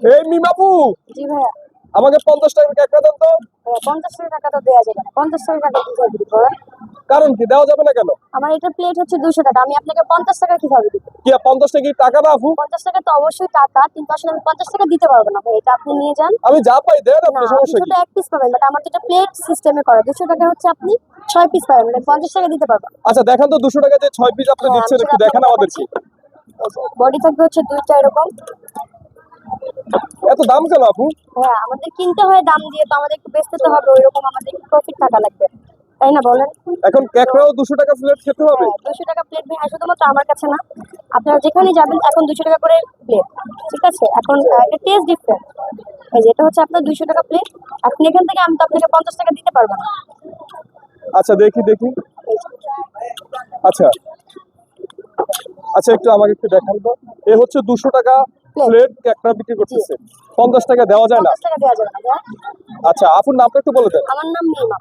এই মিমাপু জি ভাইয়া। আমাকে পঞ্চাশ টাকা ক্যাকড়া দেন তো। পঞ্চাশ টাকা তো দেওয়া যাবে না। পঞ্চাশ টাকা কি দিতে পারেন কারণ কি দেওয়া যাবে না কেন? আমার এটা প্লেট হচ্ছে দুশো টাকা। আমি আপনাকে পঞ্চাশ টাকা কীভাবে দিব? কি পঞ্চাশ টাকা কি টাকা না আপু? পঞ্চাশ টাকা তো অবশ্যই টাকা কিন্তু আসলে আমি পঞ্চাশ টাকা দিতে পারব না। ভাই এটা আপনি নিয়ে যান। আমি যা পাই দেন না আপনি সমস্যা কি? এক পিস পাবেন বাট আমার যেটা প্লেট সিস্টেমে করা দুশো টাকা হচ্ছে আপনি ছয় পিস পাবেন। মানে পঞ্চাশ টাকা দিতে পারবেন আচ্ছা দেখান তো দুশো টাকা যে ছয় পিস আপনি হ্যাঁ, দিচ্ছেন একটু দেখান আমাদেরকে। বডি থাকবে হচ্ছে দুইটা এরকম। এত দাম কেন আপু? হ্যাঁ আমাদের কিনতে হয় দাম দিয়ে তো আমাদের একটু বেচতে তো হবে ওইরকম আমাদের প্রফিট টাকা লাগবে। তাই না বলেন? এখন ক্যাকড়াও দুশো টাকা প্লেট খেতে হবে? দুশো টাকা প্লেট ভাই শুধুমাত্র আমার কাছে না আপনারা যেখানে যাবেন এখন দুশো টাকা করে প্লেট ঠিক আছে? এখন একটা টেস্ট ডিফারেন্ট এই যে এটা হচ্ছে আপনার দুশো টাকা প্লেট আপনি এখান থেকে আমি তো আপনাকে পঞ্চাশ টাকা দিতে পারব না। আচ্ছা দেখি দেখি। আচ্ছা। আচ্ছা একটু আমাকে একটু দেখান তো। এ হচ্ছে দুশো টাকা প্লেট ক্যাকড়া বিক্রি করতেছে। পঞ্চাশ টাকা দেওয়া যায় না। আচ্ছা আপুর নামটা একটু বলে দেন। আমার নাম নিমা